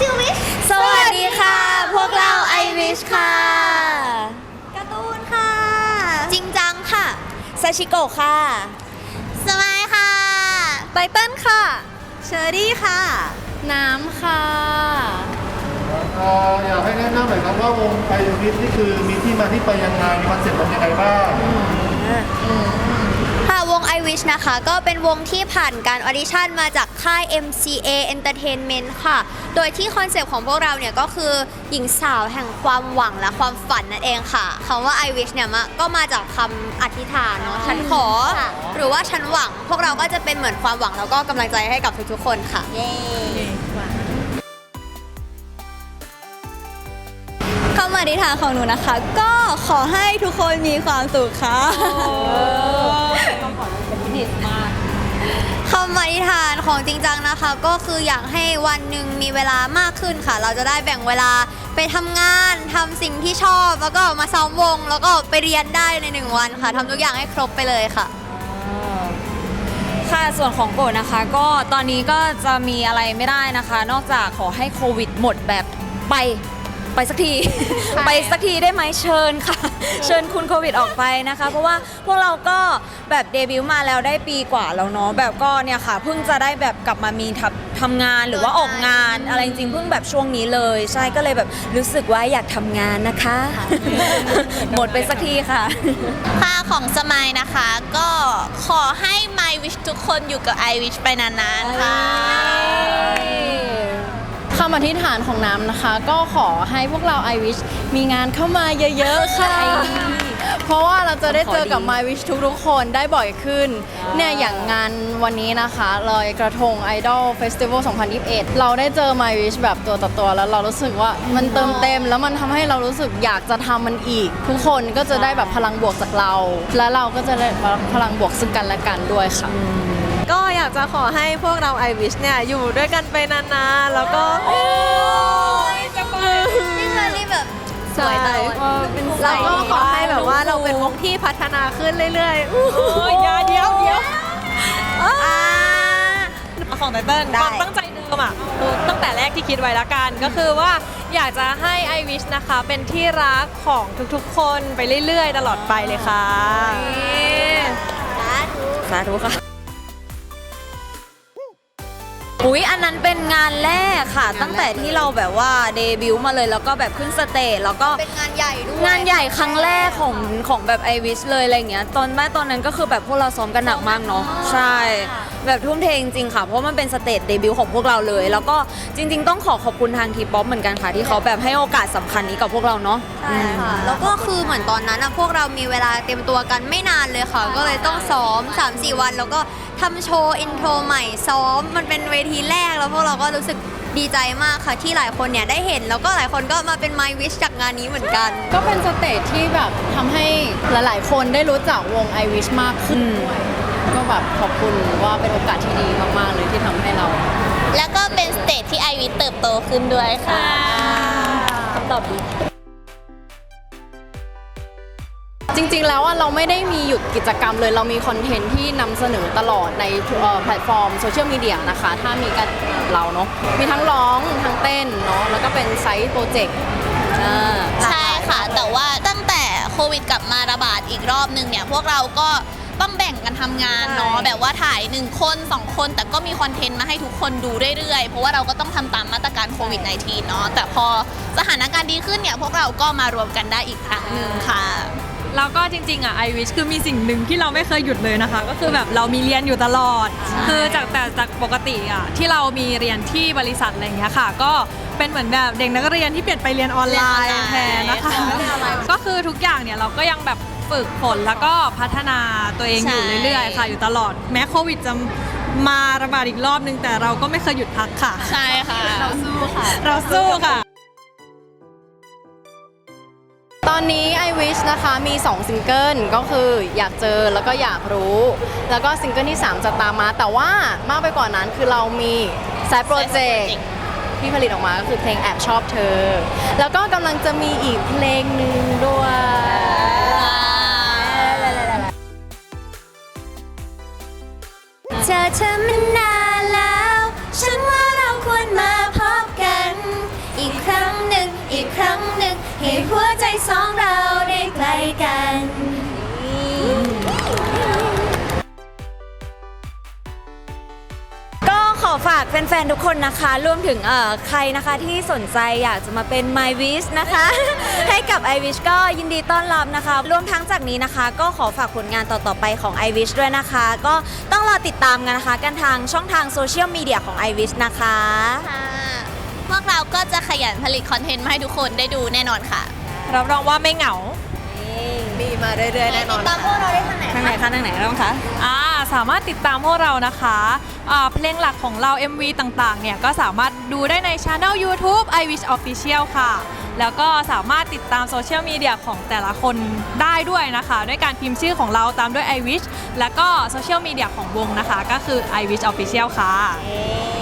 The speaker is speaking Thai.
ซิวิชสวัสดีค่ะ พวกเราไอวิชค่ะการ์ตูนค่ะ จริงจังค่ะซาชิโกะค่ะสมัยค่ะไตเติ้ลค่ะ เชอรี่ค่ะ น้ำค่ะ เอ่ออยากให้แนะนำหน่อยครับว่าวงไอวิทนี่คือมีที่มาที่ไปยังไงมีคอนเซ็ปต์เป็นยังไงบ้างค่ะวง I Wish นะคะ ก็เป็นวงที่ผ่านการออดิชั่นมาจากค่าย MCA Entertainment ค่ะ โดยที่คอนเซปต์ของพวกเราเนี่ยก็คือหญิงสาวแห่งความหวังและความฝันนั่นเองค่ะคำว่า I Wish เนี่ยมาก็มาจากคำอธิษฐานเนาะฉันขอค่ะหรือว่าฉันหวัง พวกเราก็จะเป็นเหมือนความหวังแล้วก็กำลังใจให้กับทุกๆคนค่ะ เย้คำอธิษฐานของหนูนะคะ ก็ขอให้ทุกคนมีความสุขค่ะ คำอธิษฐานของจริงจังนะคะ ก็คืออยากให้วันหนึ่งมีเวลามากขึ้นค่ะ เราจะได้แบ่งเวลาไปทำงานทำสิ่งที่ชอบ แล้วก็มาซ้อมวง แล้วก็ไปเรียนได้ในหนึ่งวันค่ะทำทุกอย่างให้ครบไปเลยค่ะ ค่ะส่วนของโกรธนะคะ ก็ตอนนี้ก็จะมีอะไรไม่ได้นะคะ นอกจากขอให้โควิดหมดแบบไป ไปสักที ไปสักทีได้ไหมเชิญค่ะ เชิญคุณโควิดออกไปนะคะ เพราะว่าพวกเราก็แบบเดบิวต์มาแล้วได้ปีกว่าแล้วเนาะแบบก็เนี่ยค่ะเพิ่งจะได้แบบกลับมามีทำทำงานหรือว่าออกงาน อะไรจริงๆเพิ่งแบบช่วงนี้เลย ใช่ก็เลยแบบรู้สึกว่าอยากทำงานนะคะ หมดไปสักทีค่ะ ค่าของสมัยนะคะ ก็ขอให้ My Wish ทุกคนอยู่กับ I Wish ไปนานๆค่ะคำ อธิษฐานของน้ำนะคะ ก็ขอให้พวกเรา I wish มีงานเข้ามาเยอะๆค่ะ เพราะว่าเราจะได้เจอกับ My Wish ทุกๆคนได้บ่อยขึ้น เนี่ยอย่างงานวันนี้นะคะลอยกระทง Idol Festival 2021 เราได้เจอ My Wish แบบตัวต่อตัวแล้วเรารู้สึกว่ามันเติมเต็ม แล้วมันทำให้เรารู้สึกอยากจะทำมันอีก ทุกคนก็จะได้แบบพลังบวกจากเรา และเราก็จะได้รับพลังบวกซึ่งกันและกันด้วยค่ะ ก็อยากจะขอให้พวกเรา I wish เนี่ยอยู่ด้วยกันไปนานๆ แล้วก็นี่เชอรี่แบบสวยตลอดเราก็ขอให้แบบว่าเราเป็นวงที่พัฒนาขึ้นเรื่อยๆโอ้ยเดี๋ยวเดี๋ยวของไตเติ้ลได้ความตั้งใจเดิมอะคือตั้งแต่แรกที่คิดไว้ละกัน ก็คือว่าอยากจะให้ I wish นะคะ เป็นที่รักของทุกๆคนไปเรื่อยๆ ตลอดไปเลยค่ะสาธุค่ะ อุ๊ยอันนั้นเป็นงานแรกค่ะ ตั้งแต่ที่เราแบบว่าเดบิวต์มาเลยแล้วก็แบบขึ้นสเตจแล้วก็เป็นงานใหญ่ด้วยงานใหญ่ครั้งแรกของของแบบไอวิชเลยอะไรเงี้ยตอนแม่ตอนนั้นก็คือแบบพวกเราซ้อมกันหนักมากเนาะใช่ แบบทุ่มเทจริงๆค่ะ เพราะมันเป็นสเตจเดบิวต์ของพวกเราเลย แล้วก็จริง ๆ ต้องขอขอบคุณทางทีป๊อปเหมือนกันค่ะ ที่เขาแบบให้โอกาสสำคัญนี้กับพวกเราเนาะใช่ค่ะแล้วก็คือเหมือนตอนนั้นอะพวกเรามีเวลาเตรียมตัวกันไม่นานเลยค่ะ ก็เลยต้องซ้อม 3-4 วันแล้วก็ ทำโชว์อินโทรใหม่ซ้อม มันเป็นเวทีแรกแล้วพวกเราก็รู้สึกดีใจมากค่ะที่หลายคนเนี่ยได้เห็น แล้วก็หลายคนก็มาเป็น My Wish จากงานนี้เหมือนกัน ก็เป็นสเตจที่แบบทำให้หลาย ๆ คนได้รู้จักวง I Wish มากขึ้นด้วยก็แบบขอบคุณว่าเป็นโอกาสที่ดีมาก ๆ เลยที่ทำให้เรา แล้วก็เป็นสเตจที่ I Wish เติบโตขึ้นด้วยค่ะคำตอบดี จริงๆ แล้วอะเราไม่ได้มีหยุดกิจกรรมเลย เรามีคอนเทนต์ที่นำเสนอตลอดในทุกเอ่อแพลตฟอร์มโซเชียลมีเดียนะคะ ถ้ามีการเราเนาะมีทั้งร้องทั้งเต้นเนาะแล้วก็เป็นไซต์โปรเจกต์อ่า ใช่ค่ะ แต่ว่าตั้งแต่โควิดกลับมาระบาดอีกรอบนึงเนี่ย พวกเราก็ต้องแบ่งกันทำงานเนาะแบบว่าถ่าย 1 คน 2 คน แต่ก็มีคอนเทนต์มาให้ทุกคนดูเรื่อยๆ เพราะว่าเราก็ต้องทำตามมาตรการโควิด -19 เนาะแต่พอสถานการณ์ดีขึ้นเนี่ย พวกเราก็มารวมกันได้อีกครั้งหนึ่งค่ะ แล้วก็จริงๆอะ I wish คือมีสิ่งหนึ่งที่เราไม่เคยหยุดเลยนะคะ ก็คือแบบเรามีเรียนอยู่ตลอด คือจากแต่จากปกติอะที่เรามีเรียนที่บริษัทอะไรอย่างเงี้ยค่ะ ก็เป็นเหมือนแบบเด็กนักเรียนที่เปลี่ยนไปเรียนออนไลน์เรียนออนไลน์แทนนะคะก็คือทุกอย่างเนี่ยเราก็ยังแบบฝึกฝนแล้วก็พัฒนาตัวเองอยู่เรื่อยๆค่ะอยู่ตลอด แม้โควิดจะมาระบาดอีกรอบนึงแต่เราก็ไม่เคยหยุดพักค่ะ ใช่ค่ะ เราสู้ค่ะ เราสู้ค่ะ ตอนนี้ I Wish นะคะมี 2 ซิงเกิลก็คืออยากเจอแล้วก็อยากรู้ แล้วก็ซิงเกิลที่ 3 จะตามมา แต่ว่ามากไปกว่านั้นคือเรามีสายโปรเจก Side ต์ Project ที่ผลิตออกมาก็คือเพลงแอบชอบเธอ แล้วก็กำลังจะมีอีกเพลงหนึ่งด้วย อีกครั้งหนึ่ง ให้หัวใจสองเราได้ใกล้กัน ก็ขอฝากแฟนๆ ทุกคนนะคะ รวมถึงเอ่อใครนะคะที่สนใจอยากจะมาเป็น My Wish นะคะ ให้กับ I Wish ก็ยินดีต้อนรับนะคะ รวมทั้งจากนี้นะคะ ก็ขอฝากผลงานต่อๆไปของ I Wish ด้วยนะคะ ก็ต้องรอติดตามกันนะคะ กันทางช่องทางโซเชียลมีเดียของ I Wish นะคะ ค่ะ พวกเราก็จะขยันผลิตคอนเทนต์มาให้ทุกคนได้ดูแน่นอนค่ะรับรองว่าไม่เหงา มีมาเรื่อยๆแน่นอนตามพวกเราได้ทางไหนทางไหนคะทางไหนบ้างคะอ่าสามารถติดตามพวกเรานะคะอ่าเพลงหลักของเรา MV ต่างๆ เนี่ยก็สามารถดูได้ในช anel YouTube I Wish Official ค่ะ แล้วก็สามารถติดตามโซเชียลมีเดียของแต่ละคนได้ด้วยนะคะ ด้วยการพิมพ์ชื่อของเราตามด้วย I Wish แล้วก็โซเชียลมีเดียของวงนะคะ ก็คือ I Wish Official ค่ะ เย้